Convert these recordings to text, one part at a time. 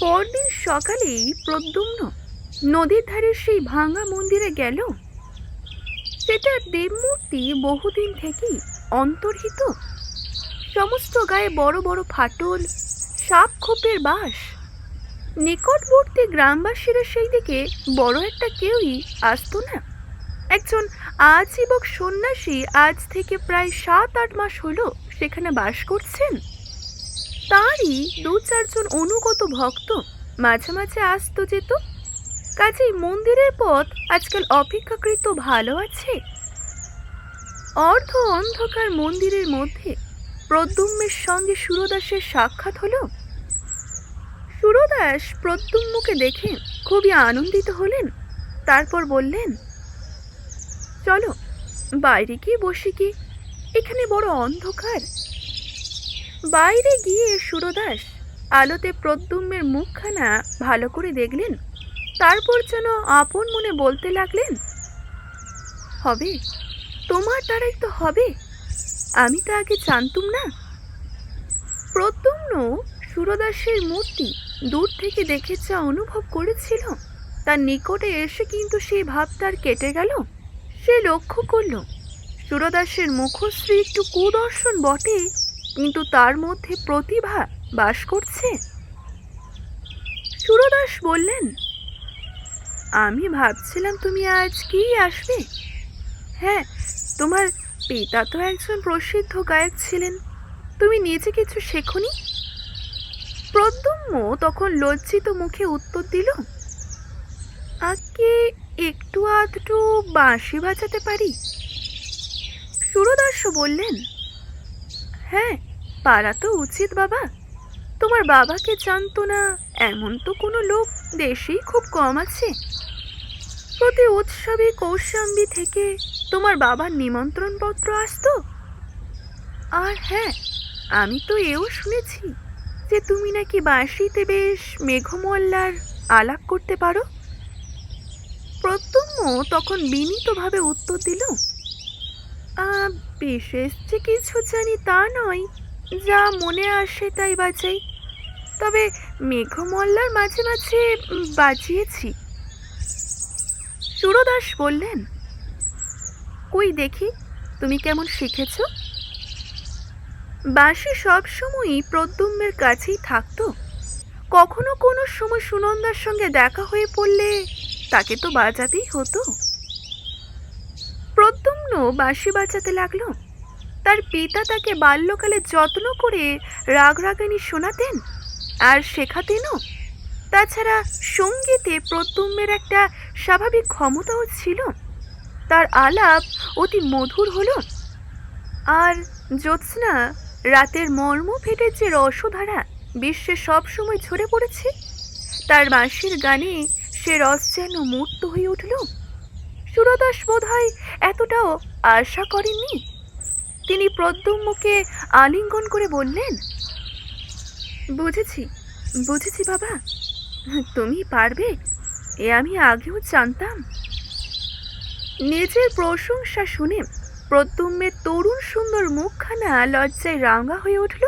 পরদিন সকালেই প্রদ্যুম্ন নদীর ধারে সেই ভাঙা মন্দিরে গেল। সেটা দেবমূর্তি বহুদিন থেকেই অন্তর্হিত। সমস্ত গায়ে বড় বড় ফাটল, সাপ খোপের বাস। নিকটবর্তী গ্রামবাসীরা সেই দিকে বড় একটা কেউই আসতো না। একজন আজীবক সন্ন্যাসী আজ থেকে প্রায় সাত আট মাস হলো সেখানে বাস করছেন। তারই দু চারজন অনুগত ভক্ত মাঝে মাঝে আসতো যেত কাজেই মন্দিরের পথ আজকাল অপেক্ষাকৃত ভালো আছে। অর্ধ অন্ধকার মন্দিরের মধ্যে প্রদ্যুম্নের সঙ্গে সুরদাসের সাক্ষাৎ হলো। সুরদাস প্রদ্যুম্নকে দেখে খুবই আনন্দিত হলেন, তারপর বললেন, চলো, বাইরে গিয়ে বসে কি? এখানে বড় অন্ধকার। বাইরে গিয়ে সুরদাস আলোতে প্রদ্যুম্নের মুখখানা ভালো করে দেখলেন, তারপর যেন আপন মনে বলতে লাগলেন, হবে? তোমার দ্বারাই তো হবে। আমি তো আগে জানতুম না? প্রদ্যুম্ন সুরদাসের মূর্তি দূর থেকে দেখে যা অনুভব করেছিল, তার নিকটে এসে কিন্তু সেই ভাব তার কেটে গেল। সে লক্ষ্য করল, সুরদাসের মুখশ্রী একটু কুদর্শন বটে কিন্তু তার মধ্যে প্রতিভা বাস করছে। সুরদাস বললেন, আমি ভাবছিলাম তুমি আজ কি আসবে? হ্যাঁ তোমার পিতা তো একজন প্রসিদ্ধ গায়ক ছিলেন। তুমি নিজে কিছু শেখনি? প্রদ্যুম্ন তখন লজ্জিত মুখে উত্তর দিল, আজকে একটু আধটু বাঁশি বাজাতে পারি? সুরদাস বললেন হ্যাঁ পারা তো উচিত বাবা। তোমার বাবাকে জানতো না এমন তো কোনো লোক দেশেই খুব কম আছে। প্রতি উৎসবে কৌশাম্বী থেকে তোমার বাবার নিমন্ত্রণপত্র আসতো। আর হ্যাঁ আমি তো এও শুনেছি যে তুমি নাকি বাঁশিতে বেশ মেঘমল্লার আলাপ করতে পারো। প্রত্যম্য তখন বিনীতভাবে উত্তর দিল "আ, বিশেষ যে কিছু জানি তা নয়। যা মনে আসে তাই বাজাই। তবে মেঘমল্লার মাঝে মাঝে বাজিয়েছি। সুরদাস বললেন, কই দেখি, তুমি কেমন শিখেছ? বাঁশি সবসময়ই প্রদ্যুম্নের কাছেই থাকতো। কখনো কোনো সময় সুনন্দার সঙ্গে দেখা হয়ে পড়লে তাকে তো বাজাতেই হতো। প্রদ্যুম্ন বাঁশি বাঁচাতে লাগল। তার পিতা তাকে বাল্যকালে যত্ন করে রাগ রাগানি শোনাতেন আর শেখাতেনও। তাছাড়া সঙ্গীতে প্রদ্যুম্নের একটা স্বাভাবিক ক্ষমতাও ছিল। তার আলাপ অতি মধুর হলো। আর জ্যোৎস্না রাতের মর্ম ফেটে যে রসধারা বিশ্বে সবসময় ঝরে পড়েছে, তার বাঁশির গানে সে রস যেন মূর্ত হয়ে উঠল। সুরদাস বোধ হয় এতটাও আশা করেননি? তিনি প্রদ্যুম্নকে আলিঙ্গন করে বললেন, বুঝেছি বুঝেছি বাবা, তুমি পারবে, এ আমি আগেও জানতাম। নিজের প্রশংসা শুনে প্রদ্যুম্নের তরুণ সুন্দর মুখখানা লজ্জায় রাঙা হয়ে উঠল।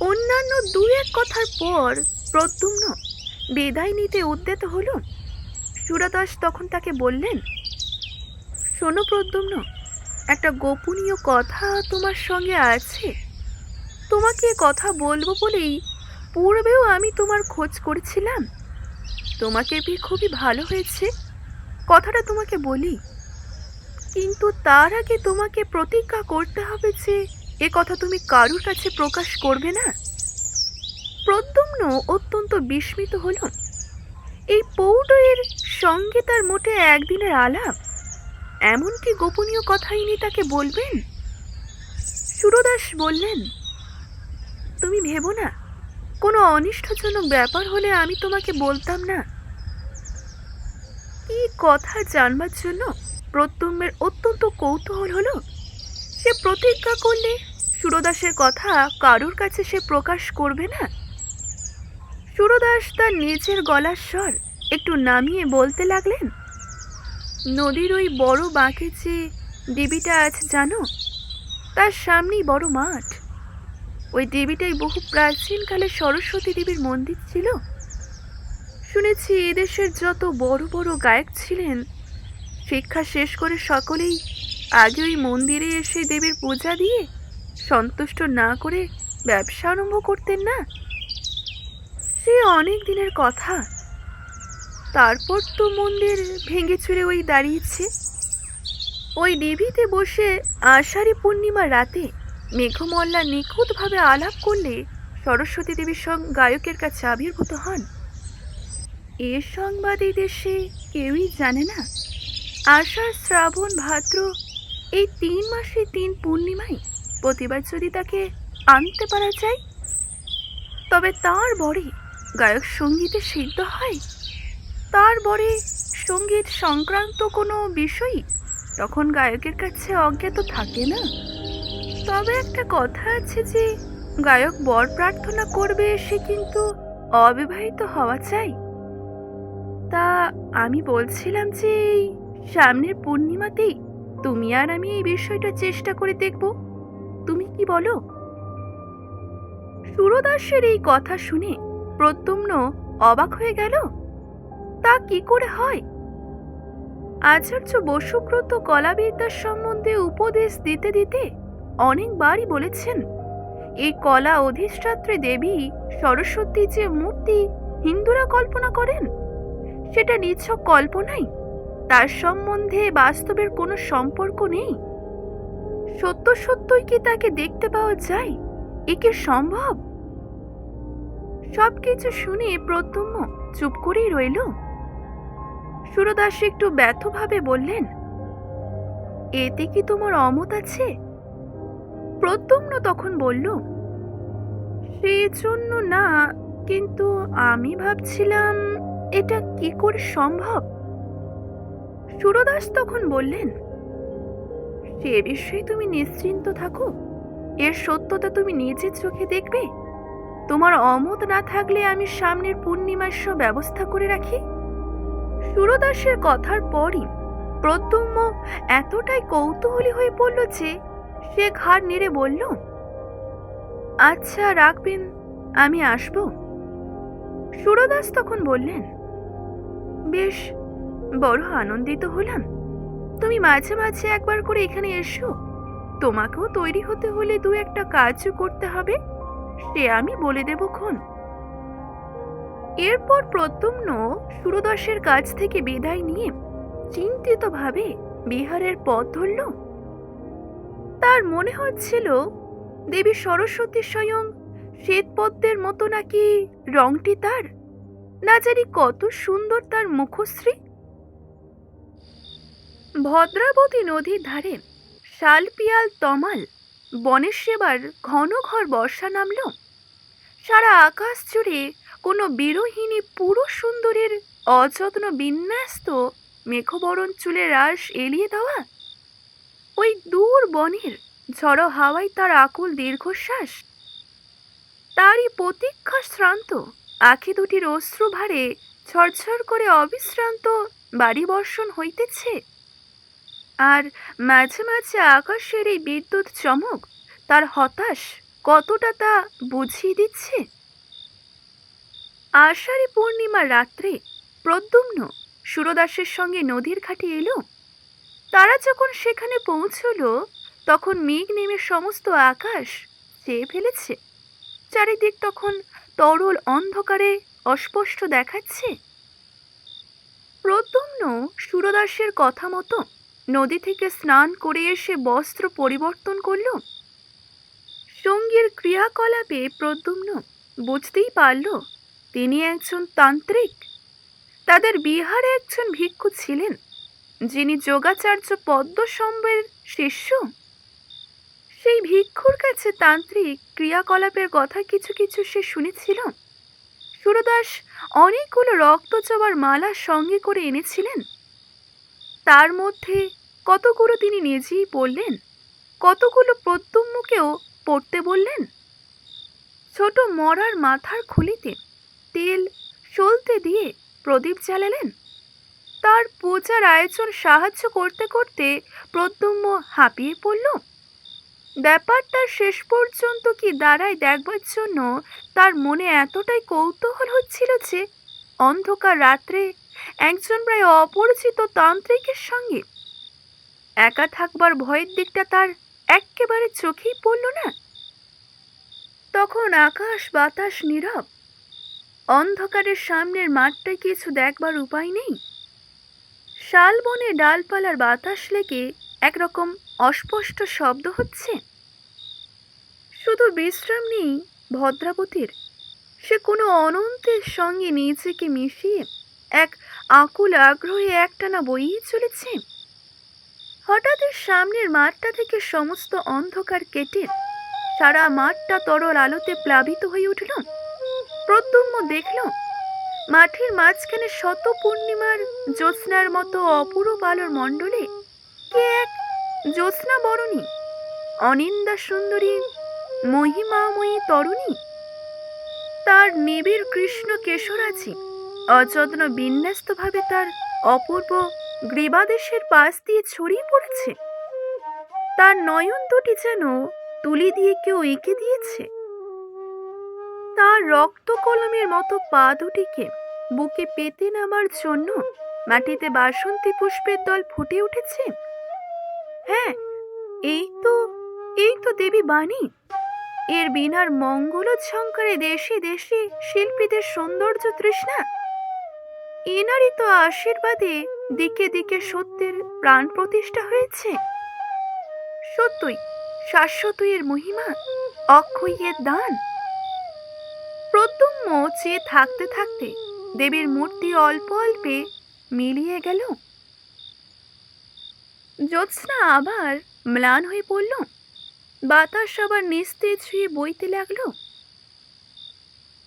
অন্যান্য দু এক কথার পর প্রদ্যুম্ন বিদায় নিতে উদ্যত হলো। সুরদাস তখন তাকে বললেন, শোনো প্রদ্যুম্ন, একটা গোপনীয় কথা তোমার সঙ্গে আছে। তোমাকে কথা বলব বলেই পূর্বেও আমি তোমার খোঁজ করেছিলাম। তোমাকে পেয়ে খুবই ভালো হয়েছে, কথাটা তোমাকে বলি। কিন্তু তার আগে তোমাকে প্রতিজ্ঞা করতে হবে যে এ কথা তুমি কারুর কাছে প্রকাশ করবে না। প্রদ্যুম্ন অত্যন্ত বিস্মিত হল। এই পৌডের সঙ্গে তার মোটে একদিনের আলাপ? এমন কি গোপনীয় কথা ইনি তাকে বলবেন? সুরদাস বললেন, তুমি ভেবো না, কোনো অনিষ্টজনক ব্যাপার হলে আমি তোমাকে বলতাম না। কি কথা জানবার জন্য প্রত্যুম্বের অত্যন্ত কৌতূহল হলো। সে প্রতিজ্ঞা করলে সুরদাসের কথা কারুর কাছে সে প্রকাশ করবে না? সুরদাস তার নিজের গলার স্বর একটু নামিয়ে বলতে লাগলেন, নদীর ওই বড় বাঁকে যে দেবীটা আছে জানো? তার সামনেই বড় মাঠ। ওই দেবীটাই বহু প্রাচীনকালে সরস্বতী দেবীর মন্দির ছিল। শুনেছি এদেশের যত বড় বড় গায়ক ছিলেন, শিক্ষা শেষ করে সকলেই আগে ওই মন্দিরে এসে দেবীর পূজা দিয়ে সন্তুষ্ট না করে ব্যবসা আরম্ভ করতেন না? সে অনেক দিনের কথা। তারপর তো মন্দির ভেঙে চুরে ওই দাঁড়িয়েছে। ওই ডিভিতে বসে আষাঢ়ী পূর্ণিমা রাতে মেঘমল্লা নিখুঁতভাবে আলাপ করলে সরস্বতী দেবীর সঙ্গ গায়কের কাছে আবির্ভূত হন। এ সংবাদ এই দেশে কেউই জানে না। আষাঢ়, শ্রাবণ, ভাদ্র এই তিন মাসে তিন পূর্ণিমায় প্রতিবার যদি তাকে আনতে পারা যায়, তবে তার বরে গায়ক সঙ্গীতে সিদ্ধ হয়। তার বরে সংগীত সংক্রান্ত কোনো বিষয়ই তখন গায়কের কাছে অজ্ঞাত থাকে না। তবে একটা কথা আছে যে, গায়ক বর প্রার্থনা করবে, সে কিন্তু অবিবাহিত হওয়া চাই। তা আমি বলছিলাম যে, এই সামনের পূর্ণিমাতেই তুমি আর আমি এই বিষয়টা চেষ্টা করে দেখব। তুমি কি বলো? সুরদাসের এই কথা শুনে প্রদ্যুম্ন অবাক হয়ে গেল। তা কি করে হয়? আচার্য বসুব্রত কলাবিদ্যার সম্বন্ধে উপদেশ দিতে দিতে অনেকবারই বলেছেন, এই কলা অধিষ্ঠাত্রী দেবী সরস্বতী যে মূর্তি হিন্দুরা কল্পনা করেন, সেটা নিছক কল্পনাই। তার সম্বন্ধে বাস্তবের কোনো সম্পর্ক নেই। সত্য সত্যই কি তাকে দেখতে পাওয়া যায়? এ কি সম্ভব? সবকিছু শুনে প্রত্যম্য চুপ করেই রইল। সুরদাস একটু ব্যর্থভাবে বললেন, এতে কি তোমার অমত আছে? প্রত্যম্ন তখন বলল, সেজন্য না, কিন্তু আমি ভাবছিলাম এটা কি করে সম্ভব? সুরদাস তখন বললেন, সে বিষয়ে তুমি নিশ্চিন্ত থাকো। এর সত্যতা তুমি নিজের চোখে দেখবে। তোমার অমত না থাকলে আমি সামনের পূর্ণিমার ব্যবস্থা করে রাখি। সুরদাসের কথার পরই প্রদ্যুম্ন এতটাই কৌতূহলী হয়ে পড়ল যে সে ঘাড় নেড়ে বলল আচ্ছা রাখবেন আমি আসব। সুরদাস তখন বললেন, বেশ, বড় আনন্দিত হলাম। তুমি মাঝে মাঝে একবার করে এখানে এসো। তোমাকেও তৈরি হতে হলে দু একটা কাজও করতে হবে, সে আমি বলে দেব ক্ষণ এরপর প্রত্যুম্ন সুরদর্শের কাছ থেকে বিদায় নিয়ে চিন্তিতভাবে বিহারের পথ ধরল। তার মনে হচ্ছিল, দেবী সরস্বতী স্বয়ং শ্বেতপদ্মের মতো নাকি রংটি তার? না জানি কত সুন্দর তার মুখশ্রী? ভদ্রাবতী নদীর ধারে শালপিয়াল তমাল বনের সেবার ঘন ঘর বর্ষা নামল। সারা আকাশ জুড়ে কোনো বিরোহিনী পুরো সুন্দরের অযত্ন বিন্যাস্ত মেঘবরণ চুলে রাস এলিয়ে দেওয়া? ওই দূর বনের ঝড়ো হাওয়ায় তার আকুল দীর্ঘশ্বাস। তারই প্রতীক্ষা শ্রান্ত আখি দুটির অশ্রু ভারে ছড়ছড় করে অবিশ্রান্ত বাড়ি বর্ষণ হইতেছে। আর মাঝে মাঝে আকাশের এই বিদ্যুৎ চমক তার হতাশ কতটা তা বুঝিয়ে দিচ্ছে? আষাঢ়ী পূর্ণিমার রাত্রে প্রদ্যুম্ন সুরদাসের সঙ্গে নদীর ঘাটে এলো। তারা যখন সেখানে পৌঁছল, তখন মেঘ নেমে সমস্ত আকাশ চেয়ে ফেলেছে। চারিদিক তখন তরল অন্ধকারে অস্পষ্ট দেখাচ্ছে। প্রদ্যুম্ন সুরদাসের কথা মতো নদী থেকে স্নান করে এসে বস্ত্র পরিবর্তন করল। সঙ্গীর ক্রিয়াকলাপে প্রদ্যুম্ন বুঝতেই পারল তিনি একজন তান্ত্রিক। তাদের বিহারে একজন ভিক্ষু ছিলেন, যিনি যোগাচার্য পদ্মসম্বের শিষ্য। সেই ভিক্ষুর কাছে তান্ত্রিক ক্রিয়াকলাপের কথা কিছু কিছু সে শুনেছিল। সুরদাস অনেকগুলো রক্ত রক্তচবার মালা সঙ্গে করে এনেছিলেন। তার মধ্যে কতগুলো তিনি নিজেই পড়লেন, কতগুলো প্রত্যুম্মকেও পড়তে বললেন। ছোট মরার মাথার খুলিতে তেল সলতে দিয়ে প্রদীপ জ্বালালেন। তার পূজার আয়োজন সাহায্য করতে করতে প্রদ্যুম্ন হাঁপিয়ে পড়ল। ব্যাপারটা শেষ পর্যন্ত কি দাঁড়ায় দেখবার জন্য তার মনে এতটাই কৌতূহল হচ্ছিল যে অন্ধকার রাত্রে একজন প্রায় অপরিচিত তান্ত্রিকের সঙ্গে একা থাকবার ভয়ের দিকটা তার এক্কেবারে চোখেই পড়ল না। তখন আকাশ বাতাস নীরব অন্ধকারের সামনের মাঠটায় কিছু দেখবার উপায় নেই। শালবনে ডালপালার বাতাস লেগে একরকম অস্পষ্ট শব্দ হচ্ছে। শুধু বিশ্রাম নেই ভদ্রাবতীর সে কোনো অনন্তের সঙ্গে নিজেকে মিশিয়ে এক আকুল আগ্রহে একটানা বইয়ে চলেছে। হঠাৎ সামনের মাঠটা থেকে সমস্ত অন্ধকার কেটে সারা মাঠটা তরল আলোতে প্লাবিত হয়ে উঠল। প্রদ্যুম্ন দেখল, মাঠের মাঝখানে শত পূর্ণিমার জ্যোৎস্নার মতো অপূর্ব আলোর মণ্ডলে কে এক জ্যোৎস্না বরণী অনিন্দা সুন্দরী, মহিমাময়ী তরুণী। তার নিবিড় কৃষ্ণ কেশর কেশরাজি অযত্ন বিন্যস্তভাবে তার অপূর্ব গ্রীবাদেশের পাশ দিয়ে ছড়িয়ে পড়েছে। তার নয়ন দুটি যেন তুলি দিয়ে কেউ এঁকে দিয়েছে। তার রক্ত কলমের মতো পা দুটিকে বুকে পেতে নামার জন্য মাটিতে বাসন্তী পুষ্পের দল ফুটে উঠেছে। হ্যাঁ এই তো এই তো দেবী বাণী। এর বিনার মঙ্গল ঝঙ্কারে দেশে দেশে শিল্পীদের সৌন্দর্য তৃষ্ণা। এনারই তো আশীর্বাদে দিকে দিকে সত্যের প্রাণ প্রতিষ্ঠা হয়েছে। সত্যই শাশ্বতয়ের মহিমা অক্ষয়ের দান। প্রদ্যুম্ন চেয়ে থাকতে থাকতে দেবীর মূর্তি অল্প অল্পে মিলিয়ে গেল। জ্যোৎস্না আবার ম্লান হয়ে পড়ল। বাতাস আবার নিস্তেজ হয়ে বইতে লাগল।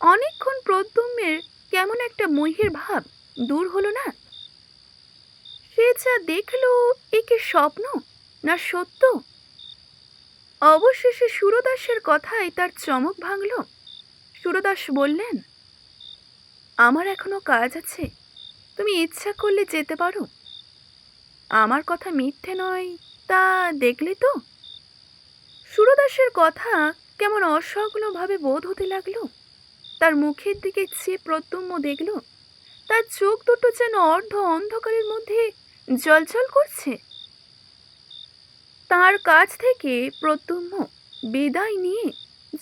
অনেকক্ষণ প্রদ্যুম্নের কেমন একটা মহির ভাব দূর হলো না। সে যা দেখল, এ কি স্বপ্ন না সত্য? অবশেষে সুরদাসের কথায় তার চমক ভাঙল। সুরদাস বললেন, আমার এখনও কাজ আছে, তুমি ইচ্ছা করলে যেতে পারো। আমার কথা মিথ্যে নয়, তা দেখলে তো? সুরদাসের কথা কেমন অসংলভাবে বোধ হতে লাগল। তার মুখের দিকে চেয়ে প্রত্যম্য দেখল, তার চোখ দুটো যেন অর্ধ অন্ধকারের মধ্যে জলজল করছে। তার কাছ থেকে প্রত্যম্য বিদায় নিয়ে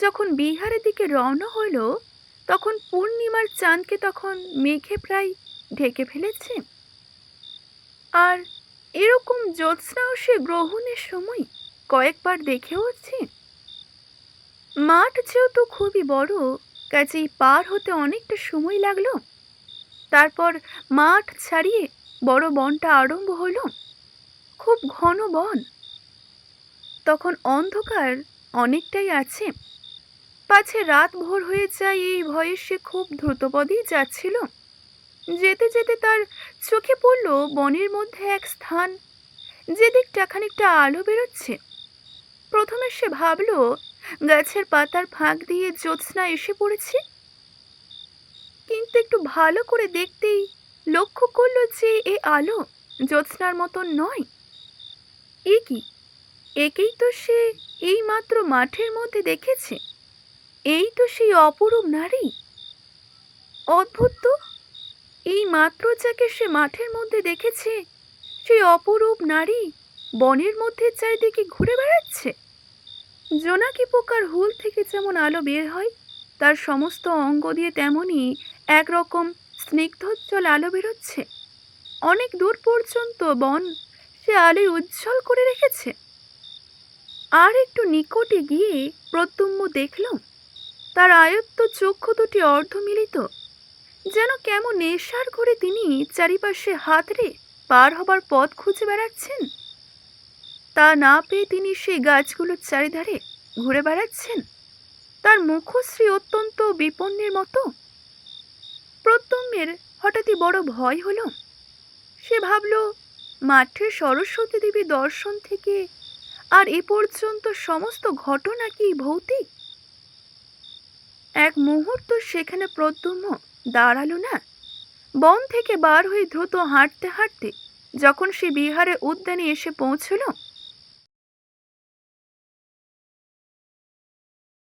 যখন বিহারের দিকে রওনা হলো, তখন পূর্ণিমার চাঁদকে তখন মেঘে প্রায় ঢেকে ফেলেছে। আর এরকম জ্যোৎস্নাও সে গ্রহণের সময় কয়েকবার দেখেওছে। মাঠ যেহেতু খুবই বড়, কাজেই পার হতে অনেকটা সময় লাগল। তারপর মাঠ ছাড়িয়ে বড় বনটা আরম্ভ হলো। খুব ঘন বন। তখন অন্ধকার অনেকটাই আছে। পাছে রাত ভোর হয়ে যায়, এই ভয়ে সে খুব দ্রুতপদেই যাচ্ছিল। যেতে যেতে তার চোখে পড়ল বনের মধ্যে এক স্থান যেদিকটা খানিকটা আলো বেরোচ্ছে। প্রথমে সে ভাবল, গাছের পাতার ফাঁক দিয়ে জ্যোৎস্না এসে পড়েছে। কিন্তু একটু ভালো করে দেখতেই লক্ষ্য করল যে এ আলো জ্যোৎস্নার মতন নয়। এ কি? একেই তো সে এই মাত্র মাঠের মধ্যে দেখেছে। এই তো সেই অপরূপ নারী। অদ্ভুত তো। এই মাত্র যাকে সে মাঠের মধ্যে দেখেছে, সেই অপরূপ নারী বনের মধ্যে চারিদিকে ঘুরে বেড়াচ্ছে। জোনাকি পোকার হুল থেকে যেমন আলো বের হয়, তার সমস্ত অঙ্গ দিয়ে তেমনই একরকম স্নিগ্ধোজ্জ্বল আলো বেরোচ্ছে। অনেক দূর পর্যন্ত বন সে আলোয় উজ্জ্বল করে রেখেছে। আর একটু নিকটে গিয়ে প্রত্যুম্য দেখল তার আয়ত্ত চক্ষু দুটি অর্ধমিলিত। যেন কেমন নেশার করে তিনি চারিপাশে হাতড়ে পার হবার পথ খুঁজে বেড়াচ্ছেন। তা না পেয়ে তিনি সেই গাছগুলোর চারিধারে ঘুরে বেড়াচ্ছেন। তার মুখশ্রী অত্যন্ত বিপন্নের মতো। প্রত্যম্যের হঠাৎই বড় ভয় হলো। সে ভাবল, মাঠে সরস্বতী দেবী দর্শন থেকে আর এ পর্যন্ত সমস্ত ঘটনা কি ভৌতিক? এক মুহূর্ত সেখানে প্রদ্যুম্ন দাঁড়াল না। বন থেকে বার হয়ে দ্রুত হাঁটতে হাঁটতে যখন সে বিহারে উদ্যানে এসে পৌঁছলো